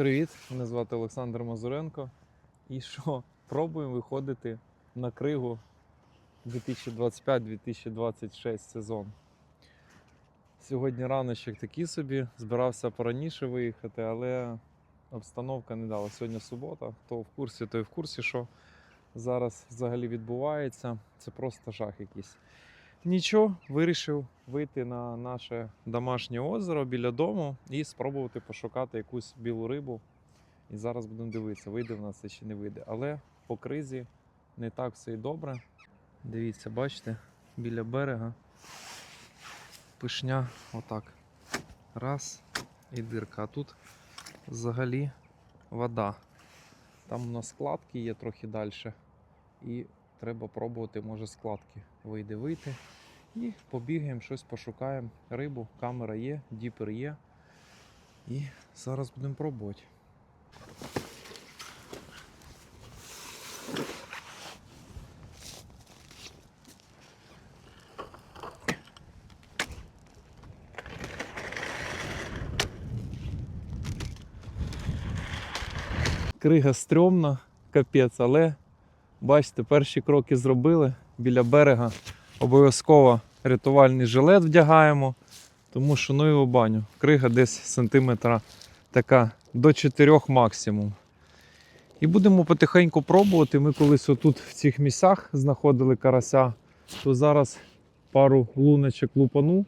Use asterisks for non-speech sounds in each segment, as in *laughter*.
Привіт, мене звати Олександр Мазуренко. І що? Пробуємо виходити на кригу 2025-2026 сезон. Сьогодні раночок такий собі, збирався пораніше виїхати, але обстановка не дала. Сьогодні субота, хто в курсі, той в курсі, що зараз взагалі відбувається. Це просто жах якийсь. Нічого, вирішив вийти на наше домашнє озеро біля дому і спробувати пошукати якусь білу рибу. І зараз будемо дивитися, вийде в нас це чи не вийде. Але по кризі не так все і добре. Дивіться, бачите, біля берега пишня отак. Раз і дирка. А тут взагалі вода. Там у нас складки є трохи далі. І треба пробувати, може складки вийде вийти. І побігаємо, щось пошукаємо. Рибу, камера є, діпер є. І зараз будемо пробувати. Крига стрьомна, капець, але бачите, перші кроки зробили біля берега. Обов'язково рятувальний жилет вдягаємо, тому що ну його баню. Крига десь сантиметра така до 4 максимум. І будемо потихеньку пробувати. Ми колись отут в цих місцях знаходили карася, то зараз пару луночок лупану.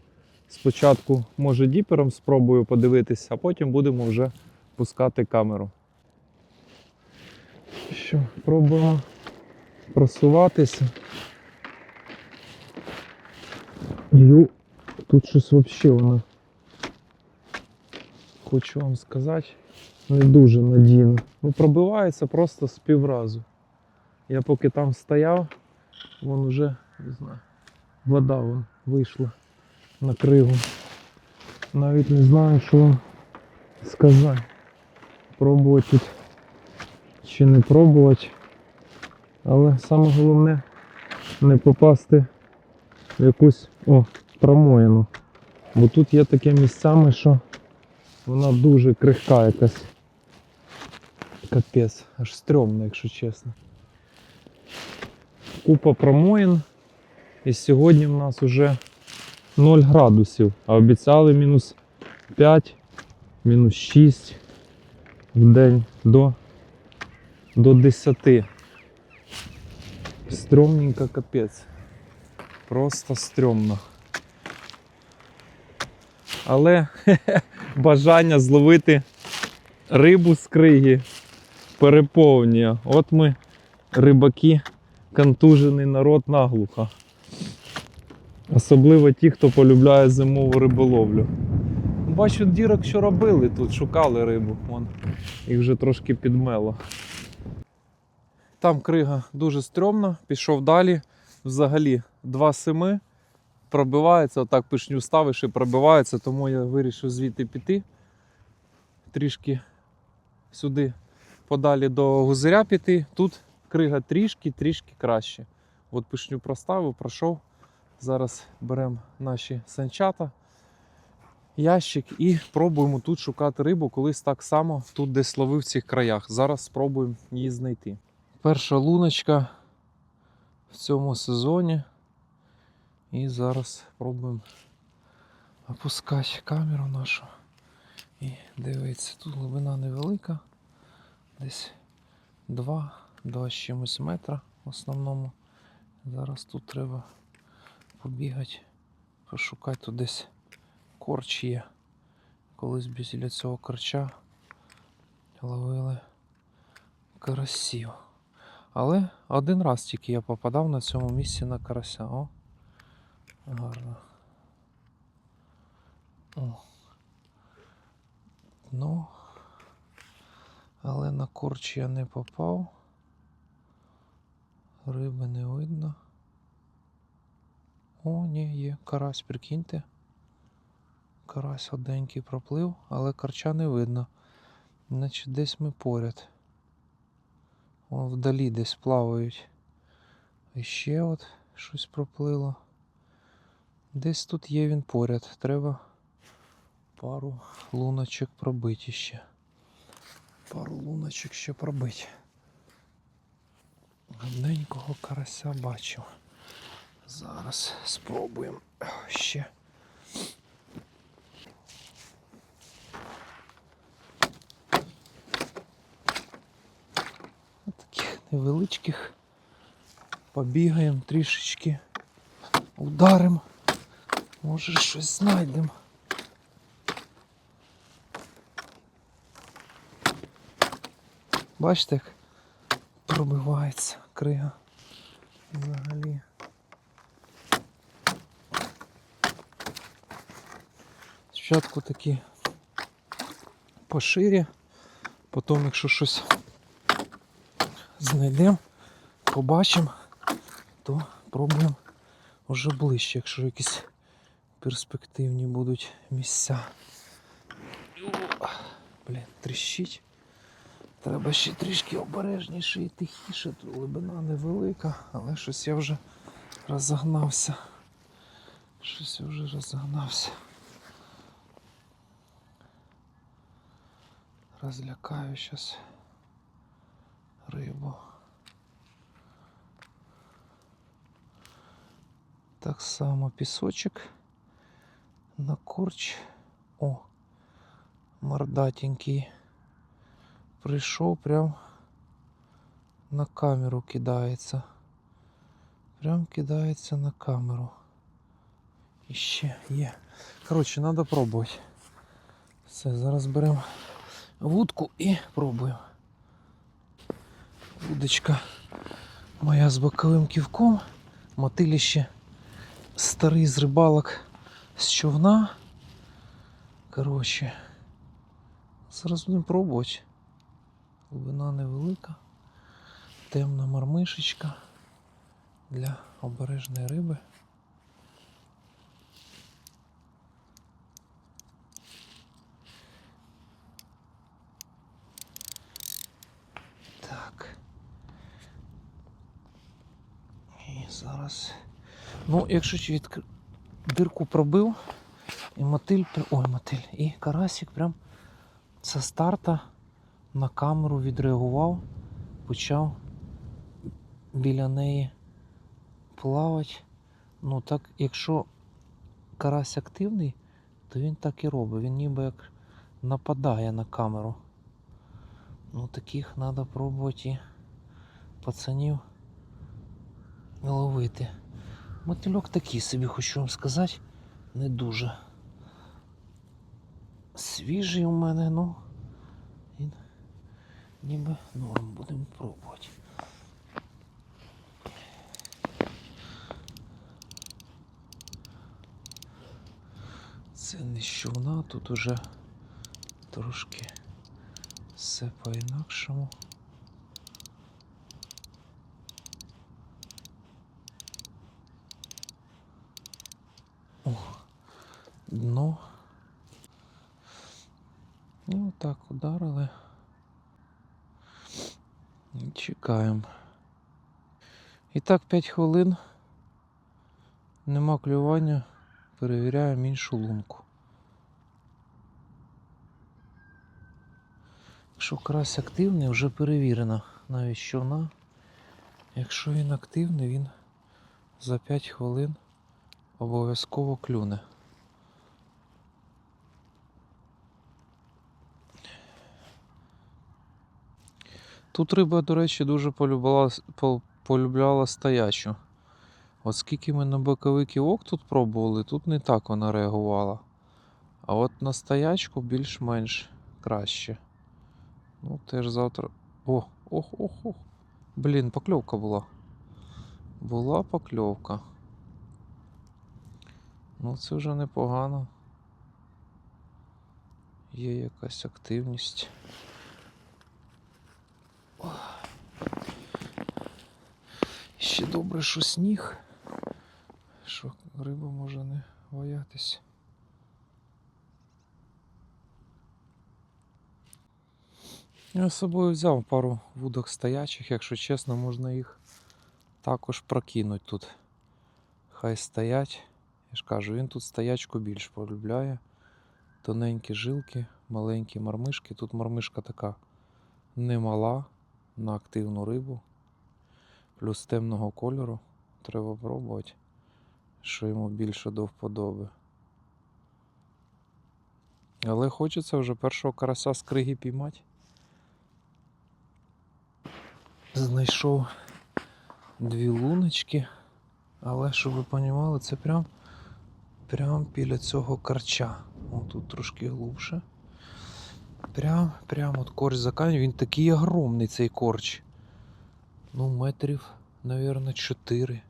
Спочатку, може, діпером спробую подивитися, а потім будемо вже пускати камеру. Що, пробуємо просуватися. Ю, тут щось взагалі воно. Хочу вам сказати, не дуже надійно. Ну, пробивається просто з півразу. Я поки там стояв, вон уже, не знаю, вода вон вийшла на кригу. Навіть не знаю, що сказати. Пробувати чи не пробувати. Але саме головне не попасти в якусь о, промоїну. Бо тут є таке місцями, що вона дуже крихка якась. Капець, аж стрьомно, якщо чесно. Купа промоїн. І сьогодні в нас вже 0 градусів, а обіцяли мінус 5, мінус 6 в день до, до 10. Стрьомненько капець. Просто стрьомно. Але *laughs* бажання зловити рибу з криги переповнює. От ми, рибаки, контужений народ наглухо. Особливо ті, хто полюбляє зимову риболовлю. Бачу, дірок, що робили тут, шукали рибу. Вон, їх вже трошки підмело. Там крига дуже стрьомна, пішов далі. Взагалі 2,7 пробивається, отак пишню ставиш і пробивається, тому я вирішив звідти піти. Трішки сюди подалі до гузиря піти. Тут крига трішки-трішки краще. От пишню проставив, пройшов. Зараз беремо наші санчата, ящик і пробуємо тут шукати рибу. Колись так само тут десь ловив в цих краях. Зараз спробуємо її знайти. Перша луночка в цьому сезоні. І зараз пробуємо опускати камеру нашу. І дивіться, тут глибина невелика. Десь 2, 2 з чимось метра в основному. Зараз тут треба побігати, пошукати тут десь корч є. Колись біля цього корча ловили карасів. Але один раз тільки я попадав на цьому місці на карася. О, гарно. О. Ну, але на корч я не попав. Риби не видно. О, ні, є карась, прикиньте. Карась оденький проплив, але карча не видно. Значить, десь ми поряд. О, вдалі десь плавають. І ще от щось проплило. Десь тут є він поряд. Треба пару луночок пробити ще. пару луночок ще пробить. Одненького карася бачив. Зараз спробуємо ще. Таких невеличких. Побігаємо трішечки, ударимо. Може щось знайдемо. Бачите, як пробивається крига взагалі. Спочатку такі поширі, потім, якщо щось знайдемо, побачимо, то пробуємо вже ближче, якщо якісь перспективні будуть місця. Блін, тріщить. Треба ще трішки обережніше і тихіше. Тут глибина невелика, але щось я вже розогнався. Щось я вже розогнався. Розлякаю зараз рибу. Так само пісочок на корч. О, мордатенький. Прийшов прям на камеру кидається. Прям кидається на камеру. І ще є. Коротше, треба пробувати. Все, зараз беремо вудку і пробуємо. Вудочка моя з боковим ківком. Мотилище старий з рибалок з човна. Коротше. Зараз будемо пробувати. Глибина невелика, темна мармишечка для обережної риби. Так. І зараз. Ну, якщо відкр... дирку пробив, і мотиль, ой, мотиль, і карасик прям зі старта на камеру відреагував, почав біля неї плавати. Ну так, якщо карась активний, то він так і робить. Він ніби як нападає на камеру. Ну таких треба пробувати і пацанів ловити. Мотильок такий собі, хочу вам сказати, не дуже. Свіжий у мене, ну. Він ніби норм будемо пробувати. Це не з човна, тут уже трошки все по-інакшому. Дно. І отак ударили. І чекаємо. І так 5 хвилин. Нема клювання. Перевіряємо іншу лунку. Якщо карась активний, вже перевірено навіть човна. Якщо він активний, він за 5 хвилин обов'язково клюне. Тут риба, до речі, дуже полюбила, полюбляла стоячу. От скільки ми на боковий ківок тут пробували, тут не так вона реагувала. А от на стоячку більш-менш краще. Ну, теж завтра. О, ох, ох, ох. Блін, покльовка була. Була покльовка. Ну, це вже непогано. Є якась активність. Ще добре, що сніг, що риба може не боятись. Я з собою взяв пару вудок стоячих, якщо чесно, можна їх також прокинути тут. Хай стоять. Я ж кажу, він тут стоячку більш полюбляє. Тоненькі жилки, маленькі мармишки. Тут мармишка така немала на активну рибу, плюс темного кольору. Треба пробувати, що йому більше до вподоби. Але хочеться вже першого карася з криги піймати. Знайшов дві луночки, але щоб ви розуміли, це прям, прям біля цього карча. О, тут трошки глубше. Прям, прям от корч заканчує. Він такий огромний цей корч. Ну, метрів, мабуть, 4.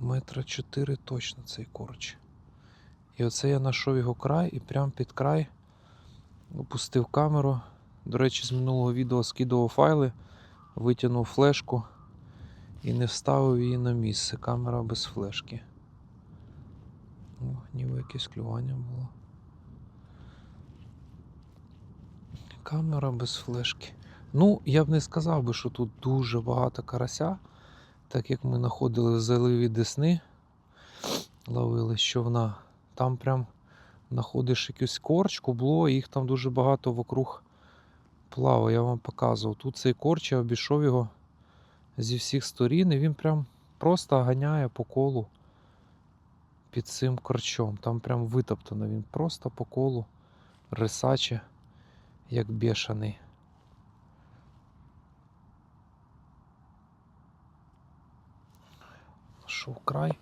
Метра 4 точно цей корч. І оце я знайшов його край і прям під край опустив камеру. До речі, з минулого відео скидував файли, витягнув флешку і не вставив її на місце. Камера без флешки. О, ніби якесь клювання було. Камера без флешки. Ну, я б не сказав би, що тут дуже багато карася, так як ми знаходили в заливі Десни, ловили човна. Там прям знаходиш якусь корч, кубло, їх там дуже багато вокруг плаває, я вам показував. Тут цей корч, я обійшов його зі всіх сторін, і він прям просто ганяє по колу під цим корчом. Там прям витоптано, він просто по колу рисаче, як бешений. Шов край.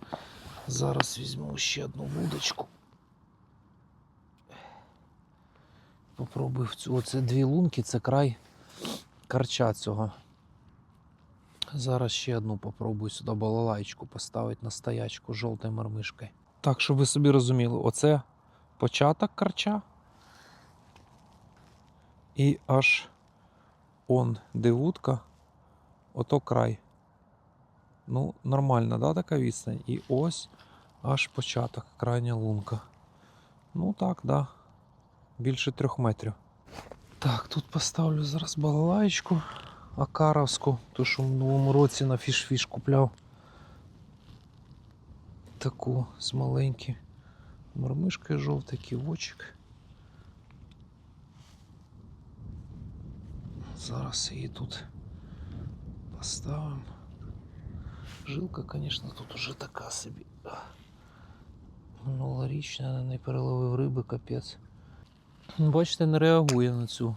Зараз візьму ще одну вудочку. Попробую в цю. Оце дві лунки, це край карча цього. Зараз ще одну попробую сюди балалайку поставити на стоячку жовтою мармишкою. Так, щоб ви собі розуміли, оце початок карча. І аж он, де вудка, ото край. Ну, нормальна, да, така відстань? І ось аж початок, крайня лунка. Ну так, да. Більше трьох метрів. Так, тут поставлю зараз балалаєчку Акаровську, ту, що в минулому році на фіш-фіш купляв. Таку з маленькою мормишкою жовтий ківочок. Зараз її тут поставимо. Жилка, звісно, тут уже така собі. Минулорічна, на неї переловив риби, капець. Бачите, не реагує на цю,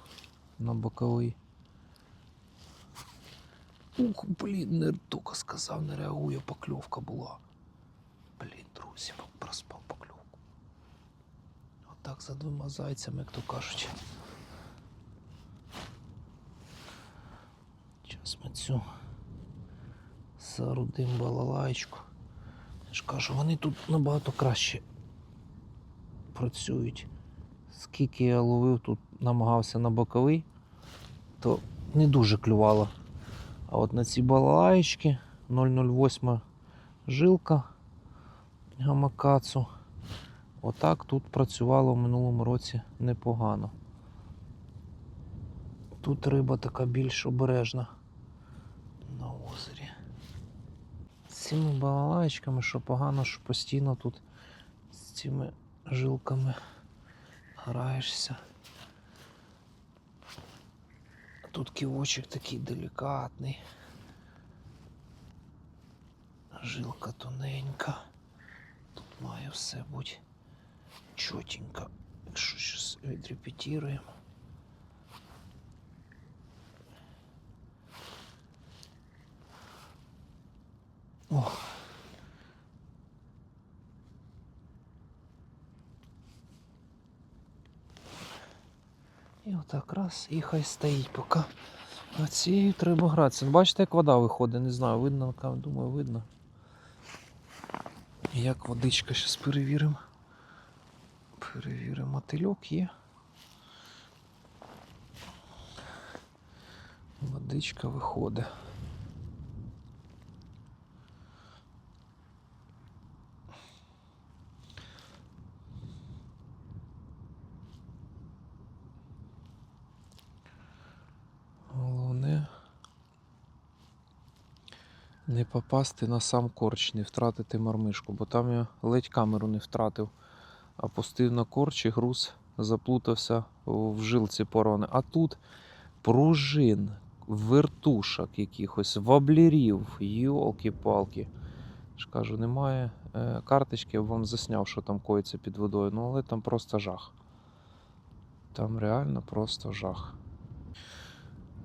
на боковий. Ух, блін, не тільки сказав, не реагує, покльовка була. Блін, друзі, проспав покльовку. Отак за двома зайцями, як то кажуть. Зараз ми цю зарудим балалайку. Я ж кажу, вони тут набагато краще працюють. Скільки я ловив тут, намагався на боковий, то не дуже клювало. А от на ці балалаєчки 008 жилка гамакацу. Отак тут працювало в минулому році непогано. Тут риба така більш обережна на озері. Цими балалаєчками, що погано, що постійно тут з цими жилками граєшся. Тут ківочок такий делікатний. Жилка тоненька. Тут має все бути чотенько. Якщо щось відрепетіруємо. О. І отак раз, і хай стоїть поки. А цією треба гратися. Ну, Бачите, як вода виходить, не знаю, видно, думаю, видно. Як водичка зараз перевіримо. Перевіримо, мотильок є. Водичка виходить. Головне не попасти на сам корч, не втратити мармишку, бо там я ледь камеру не втратив, а пустив на корч і груз заплутався в жилці порони. А тут пружин, вертушок якихось, воблерів, йолки-палки. ж кажу, немає е, карточки, я вам засняв, що там коїться під водою. Ну, але там просто жах. Там реально просто жах.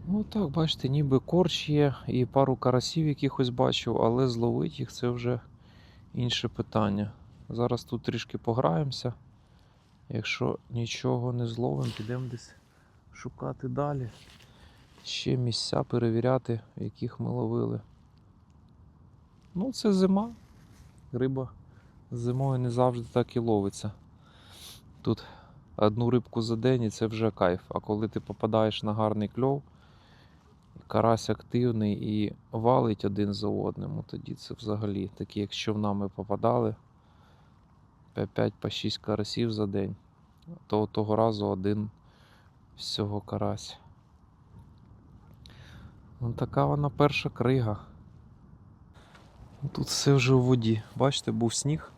Ну так, бачите, ніби корч є і пару карасів якихось бачив, але зловити їх це вже інше питання. Зараз тут трішки пограємося. Якщо нічого не зловимо, підемо десь шукати далі. Ще місця перевіряти, яких ми ловили. Ну, це зима. Риба зимою не завжди так і ловиться. Тут одну рибку за день і це вже кайф. А коли ти попадаєш на гарний кльов, карась активний і валить один за одним, тоді це взагалі такі, як човнами попадали. 5 по 6 карасів за день. То того разу один всього карась. Ну, така вона перша крига. Ну, Тут все вже у воді. Бачите, був сніг,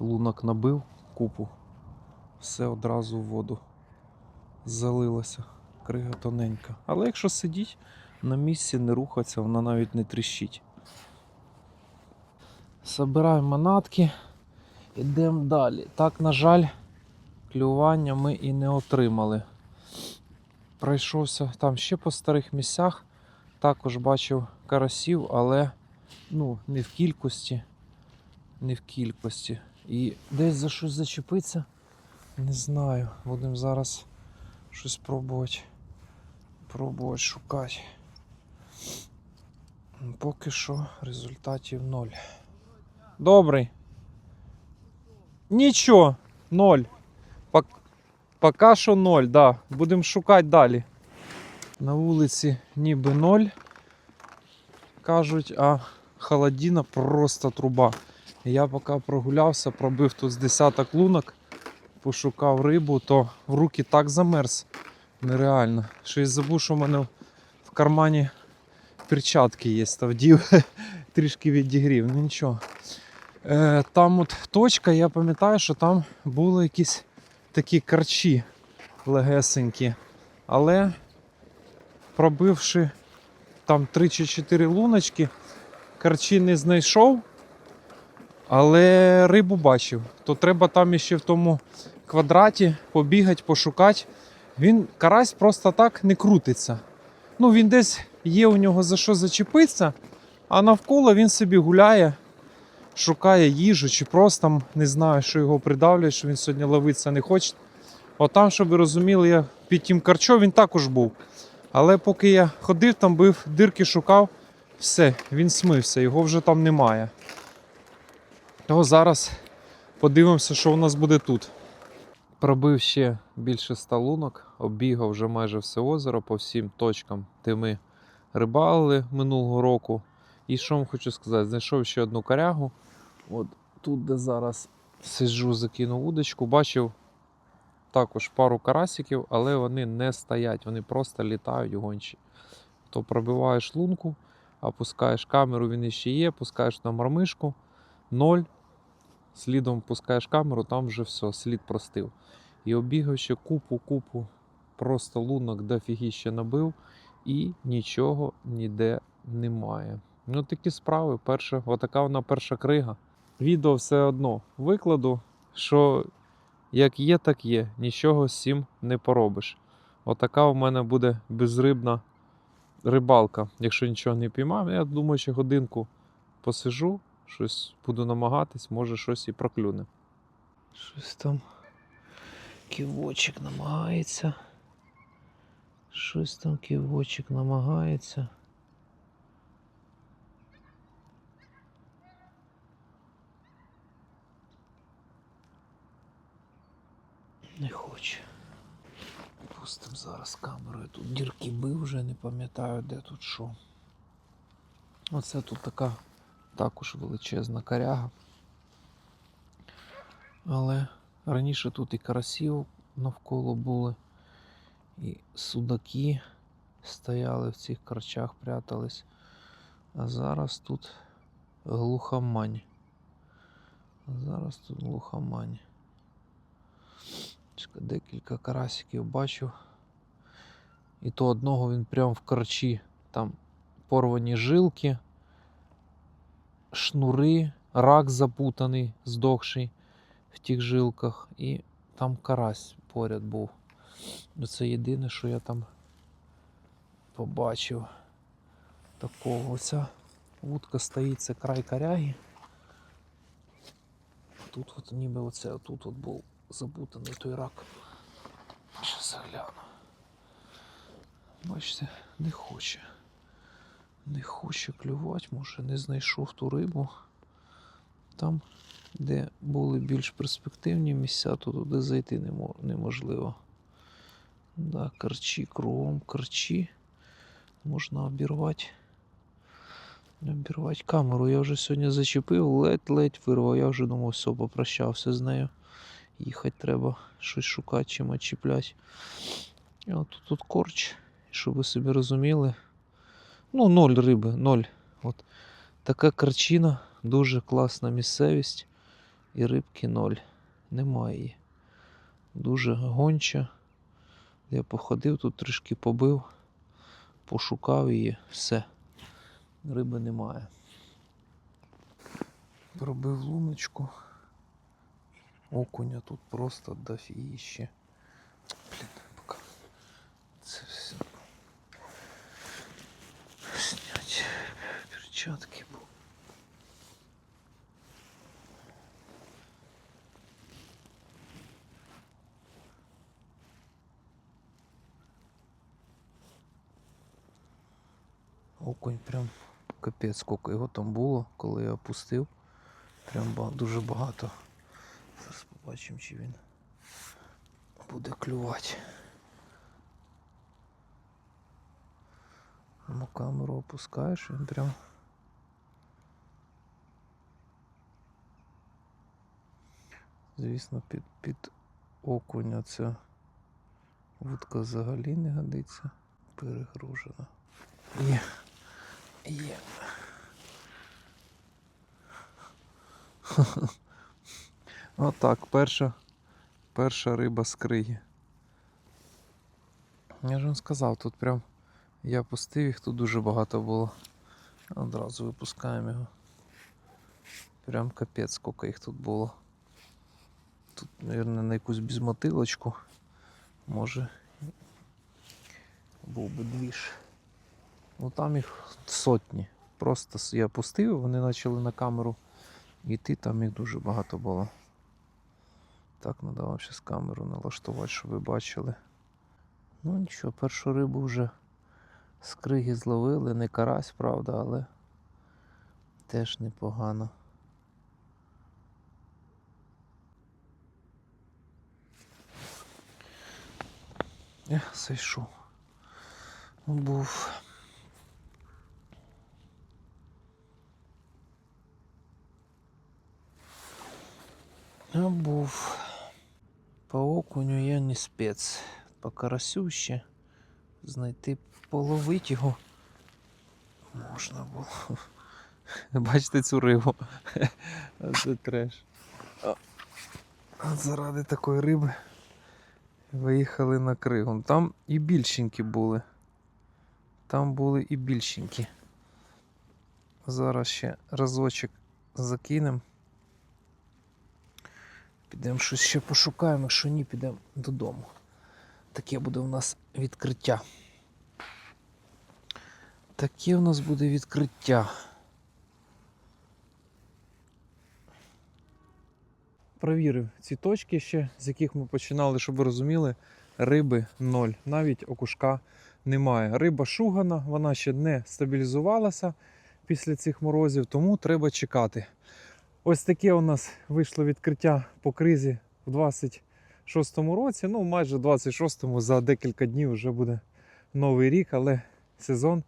лунок набив купу, все одразу в воду залилося. Крига тоненька. Але якщо сидіть на місці, не рухатися, вона навіть не тріщить. Собираємо манатки, йдемо далі. Так, на жаль, клювання ми і не отримали. Пройшовся там ще по старих місцях. Також бачив карасів, але ну, не в кількості. Не в кількості. І десь за щось зачепиться. Не знаю. Будемо зараз щось пробувати. Пробувати шукати. Поки що результатів ноль. Добрий. Нічого, ноль. Пок... Поки що ноль, да. Будемо шукати далі. На вулиці ніби ноль. Кажуть, а холодина просто труба. Я поки прогулявся, пробив тут з десяток лунок, пошукав рибу, то в руки так замерз. Нереально. Щось забув, що в мене в кармані перчатки є, ставдів, *laughs* трішки відігрів, ну нічого. Е, там от точка, я пам'ятаю, що там були якісь такі карчі легесенькі. Але пробивши там 3 чи 4 луночки, карчі не знайшов, але рибу бачив. То треба там іще в тому квадраті побігати, пошукати. Він карась просто так не крутиться. Ну, він десь є у нього за що зачепитися, а навколо він собі гуляє, шукає їжу, чи просто не знаю, що його придавлює, що він сьогодні ловитися не хоче. От там, щоб ви розуміли, я під тим карчом він також був. Але поки я ходив, там бив, дирки шукав, все, він смився, його вже там немає. Того зараз подивимося, що у нас буде тут. Пробив ще більше ста лунок, оббігав вже майже все озеро по всім точкам, де ми рибалили минулого року. І що вам хочу сказати, знайшов ще одну корягу. От тут, де зараз сиджу, закинув удочку, бачив також пару карасиків, але вони не стоять, вони просто літають гончі. То пробиваєш лунку, опускаєш камеру, він іще є, пускаєш на мармишку, ноль. Слідом пускаєш камеру, там вже все, слід простив. І обігав ще купу-купу, просто лунок дофігіще набив, і нічого ніде немає. Ну такі справи. Перша, отака вона перша крига. Відео все одно викладу, що як є, так є. Нічого з цим не поробиш. Отака у мене буде безрибна рибалка. Якщо нічого не піймав, я думаю, що годинку посижу, щось буду намагатись, може щось і проклюне. Щось там ківочок намагається. Щось там ківочок намагається. Не хоче. Пустим зараз камерою. Тут дірки бив вже, не пам'ятаю, де тут що. Оце тут така також величезна коряга. Але раніше тут і карасів навколо були, і судаки стояли в цих карчах, прятались. А зараз тут глухомань. А зараз тут глухомань. Декілька карасиків бачу. І то одного він прям в корчі. Там порвані жилки, шнури, рак запутаний, здохший в тих жилках, і там карась поряд був. Це єдине, що я там побачив. Такого оця вудка стоїть, це край коряги. Тут от ніби оце, тут от був забутаний той рак. Щас загляну. Бачите, не хоче. Не хоче клювати, може не знайшов ту рибу. Там, де були більш перспективні місця, то туди зайти немо- неможливо. Да, карчі, кругом карчі. Можна обірвати. Обірвати камеру. Я вже сьогодні зачепив, ледь-ледь вирвав. Я вже думав, все, попрощався з нею. Їхати треба щось шукати, чим очіпляти. І от тут, корч, щоб ви собі розуміли. Ну, ноль риби, ноль. От така карчина, дуже класна місцевість. І рибки ноль. Немає її. Дуже гонча. Я походив, тут трішки побив, пошукав її, все. Риби немає. Пробив луночку. Окуня тут просто дофіще. Блін, пока. Це все. Снять перчатки. Окунь прям капець, скільки його там було, коли я опустив. Прям дуже багато. Зараз побачимо, чи він буде клювати. Ну, камеру опускаєш, він прям. Звісно, під, під окуня ця вудка взагалі не годиться. Перегружена. Є. Є. *laughs* Отак, перша, перша риба з криги. Я ж вам сказав, тут прям я пустив їх, тут дуже багато було. Одразу випускаємо його. Прям капець, скільки їх тут було. Тут, мабуть, на якусь безмотилочку. Може був би двіж. Ну там їх сотні. Просто я пустив, вони почали на камеру йти, там їх дуже багато було. Так, треба вам зараз камеру налаштувати, щоб ви бачили. Ну нічого, першу рибу вже з криги зловили, не карась, правда, але теж непогано. Ех, зайшов. Був. А був. По окуню я не спец. По карасю ще знайти половить його. Можна було. *laughs* Бачите цю рибу. *laughs* Це треш. Заради такої риби виїхали на кригу. Там і більшенькі були. Там були і більшенькі. Зараз ще разочок закинемо. Підемо щось ще пошукаємо, якщо ні, підемо додому. Таке буде у нас відкриття. Таке у нас буде відкриття. Провірив ці точки ще, з яких ми починали, щоб ви розуміли, риби ноль. Навіть окушка немає. Риба шугана, вона ще не стабілізувалася після цих морозів, тому треба чекати. Ось таке у нас вийшло відкриття по кризі в 26-му році. Ну, майже в 26-му за декілька днів вже буде новий рік, але сезон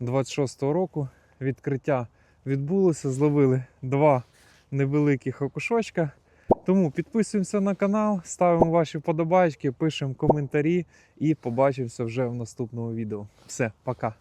26-го року відкриття відбулося. Зловили два невеликих окушочка. Тому підписуємося на канал, ставимо ваші вподобайки, пишемо коментарі і побачимося вже в наступному відео. Все, пока.